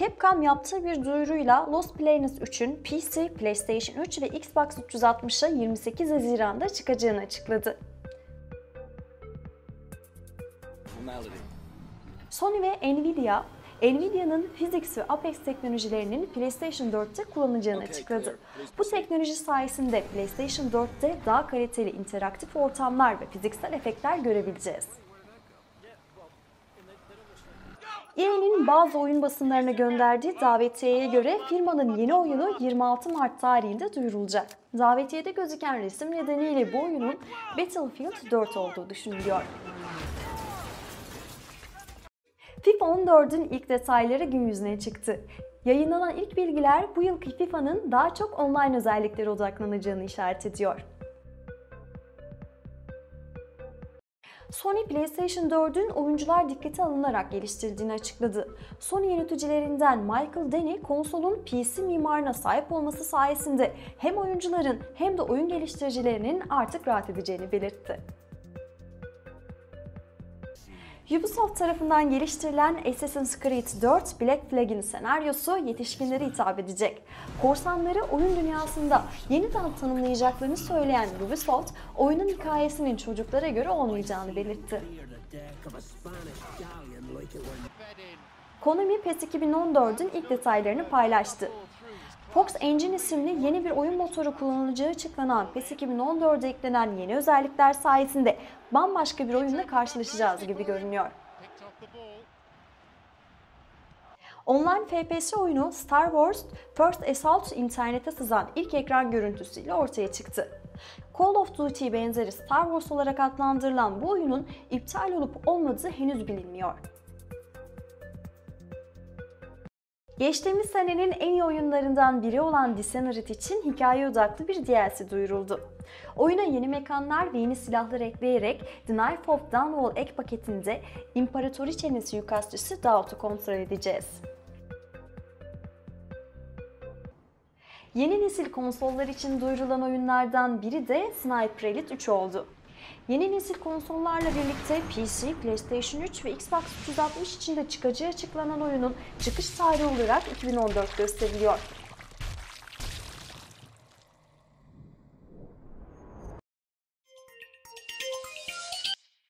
Capcom yaptığı bir duyuruyla Lost Planet 3'ün PC, PlayStation 3 ve Xbox 360'a 28 Haziran'da çıkacağını açıkladı. Sony ve Nvidia, Nvidia'nın Physics ve Apex teknolojilerinin PlayStation 4'te kullanacağını açıkladı. Bu teknoloji sayesinde PlayStation 4'te daha kaliteli interaktif ortamlar ve fiziksel efektler görebileceğiz. EA'nin bazı oyun basınlarına gönderdiği davetiyeye göre firmanın yeni oyunu 26 Mart tarihinde duyurulacak. Davetiyede gözüken resim nedeniyle bu oyunun Battlefield 4 olduğu düşünülüyor. FIFA 14'ün ilk detayları gün yüzüne çıktı. Yayınlanan ilk bilgiler bu yılki FIFA'nın daha çok online özelliklere odaklanacağını işaret ediyor. Sony PlayStation 4'ün oyuncular dikkate alınarak geliştirdiğini açıkladı. Sony yöneticilerinden Michael Denny konsolun PC mimarına sahip olması sayesinde hem oyuncuların hem de oyun geliştiricilerinin artık rahat edeceğini belirtti. Ubisoft tarafından geliştirilen Assassin's Creed 4 Black Flag'in senaryosu yetişkinlere hitap edecek. Korsanları oyun dünyasında yeniden tanımlayacaklarını söyleyen Ubisoft, oyunun hikayesinin çocuklara göre olmayacağını belirtti. Konami PES 2014'ün ilk detaylarını paylaştı. Fox Engine isimli yeni bir oyun motoru kullanılacağı açıklanan PES 2014'e eklenen yeni özellikler sayesinde bambaşka bir oyunla karşılaşacağız gibi görünüyor. Online FPS oyunu Star Wars First Assault internete sızan ilk ekran görüntüsüyle ortaya çıktı. Call of Duty benzeri Star Wars olarak adlandırılan bu oyunun iptal olup olmadığı henüz bilinmiyor. Geçtiğimiz senenin en iyi oyunlarından biri olan Dishonored için hikaye odaklı bir DLC duyuruldu. Oyuna yeni mekanlar ve yeni silahlar ekleyerek The Knife of Dunwall ek paketinde İmparatoriçe'nin suikastçısı Daut'u kontrol edeceğiz. Yeni nesil konsollar için duyurulan oyunlardan biri de Sniper Elite 3 oldu. Yeni nesil konsollarla birlikte PC, PlayStation 3 ve Xbox 360 için de çıkacağı açıklanan oyunun çıkış tarihi olarak 2014 gösteriliyor.